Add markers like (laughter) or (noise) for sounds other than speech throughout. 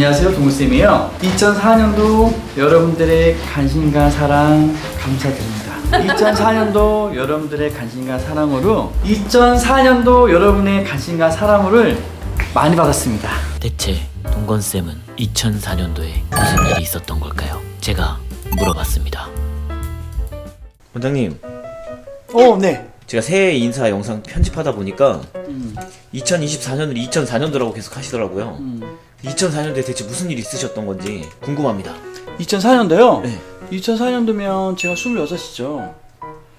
안녕하세요 동구쌤이에요 2004년도 여러분들의 관심과 사랑 감사드립니다 2004년도 여러분들의 관심과 사랑으로 2004년도 여러분의 관심과 사랑을 많이 받았습니다 대체 동건쌤은 2004년도에 무슨 일이 있었던 걸까요? 제가 물어봤습니다. 원장님 오 네. 제가 새해 인사 영상 편집하다 보니까 음, 2024년을 2004년도라고 계속 하시더라고요 음. 2004년도에 대체 무슨 일이 있으셨던 건지 궁금합니다 2004년도요? 네. 2004년도면 제가 26이죠.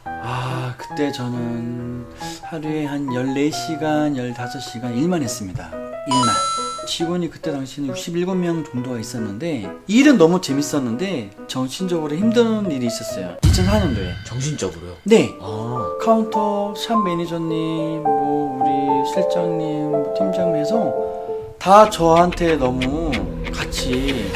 아, 그때 저는 하루에 한 14시간, 15시간 일만 했습니다. 일만. 직원이 그때 당시에는 67명 정도가 있었는데, 일은 너무 재밌었는데, 정신적으로 힘든 일이 있었어요. 2004년도에. 정신적으로요 네. 아 카운터, 샵 매니저님, 뭐, 우리 실장님, 뭐 팀장 해서 다 저한테 너무 같이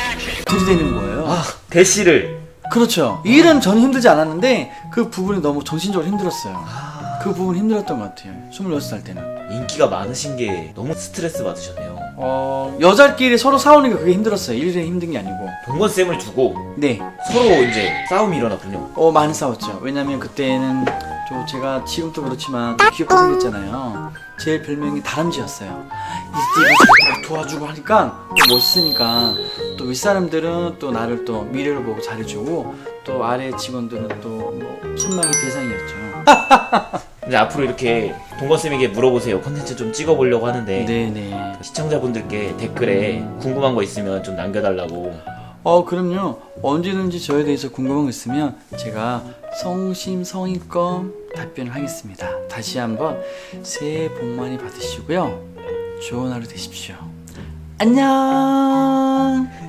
들이대는 거예요. 아, 대시를 그렇죠. 일은 저는 힘들지 않았는데 그 부분이 너무 정신적으로 힘들었어요. 아, 그 부분 힘들었던 것 같아요. 26살 때는. 인기가 많으신 게 너무 스트레스 받으셨네요 어, 여자끼리 서로 싸우니까 그게 힘들었어요. 일이 힘든 게 아니고. 동건쌤을 두고 네. 서로 이제 싸움이 일어났군요 어, 많이 싸웠죠. 왜냐면 그때는 저 제가 지금도 그렇지만 좀 귀엽게 생겼잖아요. 제 별명이 다람쥐였어요. 이거 도와주고 하니까 또 멋있으니까 또 윗사람들은 또 나를 또 미래를 보고 잘해주고 또 아래 직원들은 또뭐 선망의 대상이었죠. (laughs) 이제 앞으로 이렇게 동건쌤에게 물어보세요 컨텐츠 좀 찍어보려고 하는데 네네. 시청자분들께 댓글에 궁금한 거 있으면 좀 남겨달라고 어, 그럼요. 언제든지 저에 대해서 궁금한 거 있으면 제가 성심성의껏 답변을 하겠습니다. 다시 한번 새해 복 많이 받으시고요. 좋은 하루 되십시오. 안녕!